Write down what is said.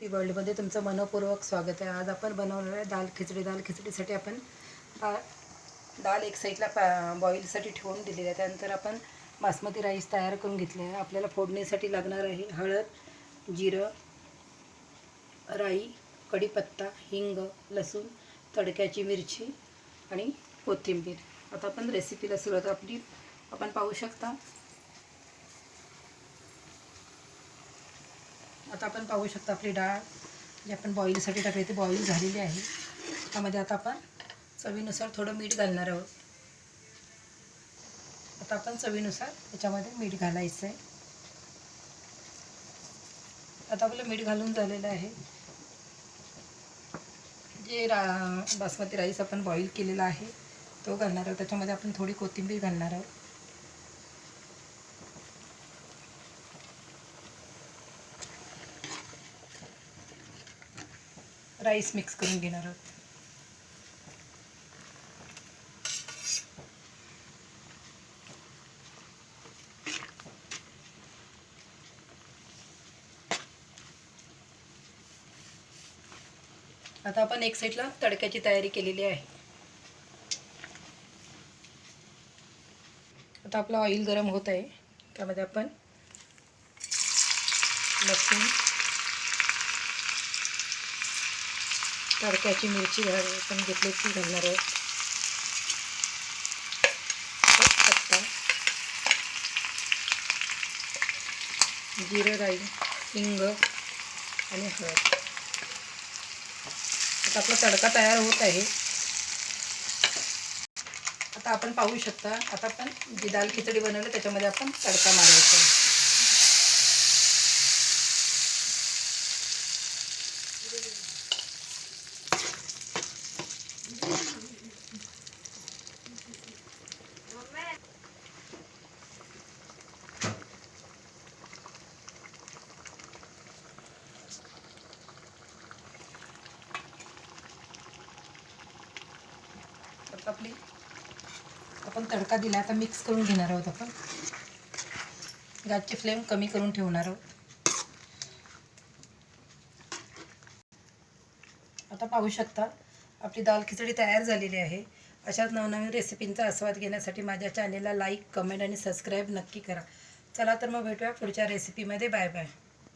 Recipe वर्ल्डमध्ये तुमचं मनपूर्वक स्वागत आहे. आज आपण बनवणार आहे दाल खिचडी. दाल खिचडीसाठी आपण पा डाळ एक साईडला पा बॉईलसाठी ठेवून दिलेली आहे. त्यानंतर आपण बासमती राईस तयार करून घेतले आहे. आपल्याला फोडणीसाठी लागणार आहे हळद जिरं राई कढीपत्ता हिंग लसूण तडक्याची मिरची आणि कोथिंबीर. आता आपण रेसिपीला सुरुवात आपली आपण पाहू शकता. आता आपण पाहू शकता आपली डाळ जी आपण बॉईलसाठी टाकली ती बॉईल झालेली आहे. त्यामध्ये आता आपण चवीनुसार थोडं मीठ घालणार आहोत. आता आपण चवीनुसार त्याच्यामध्ये मीठ घालायचं आहे आता आपलं मीठ घालून झालेलं आहे. जे रा बासमती राईस आपण बॉईल केलेला आहे तो घालणार आहोत. त्याच्यामध्ये आपण थोडी कोथिंबीर घालणार आहोत. राईस मिक्स करून घेणार आहोत. आता आपण एक साईडला तडक्याची तयारी केलेली आहे. आता आपलं ऑइल गरम होत आहे. त्यामध्ये आपण लसूण तडक्याची मिरची घाल आपण घेतली ती घालणार आहोत पत्ता. जिरं राई हिंग आणि हळद. आता आपला तडका तयार होत आहे. आता आपण पाहू शकता आता आपण जी दाल खिचडी बनवली त्याच्यामध्ये आपण तडका मारायचा आहे. आपली. आपण तडका दिला आता मिक्स करून घेणार आहोत आपण. गॅसची फ्लेम कमी करून ठेवणार आहोत. आता पाहू शकता आपली दाल खिचडी तयार झालेली आहे. अशाच नवनवीन रेसिपींचा आस्वाद घेण्यासाठी माझ्या चॅनेलला लाईक कमेंट आणि सबस्क्राईब नक्की करा. चला तर मग भेटूया पुढच्या रेसिपीमध्ये बाय बाय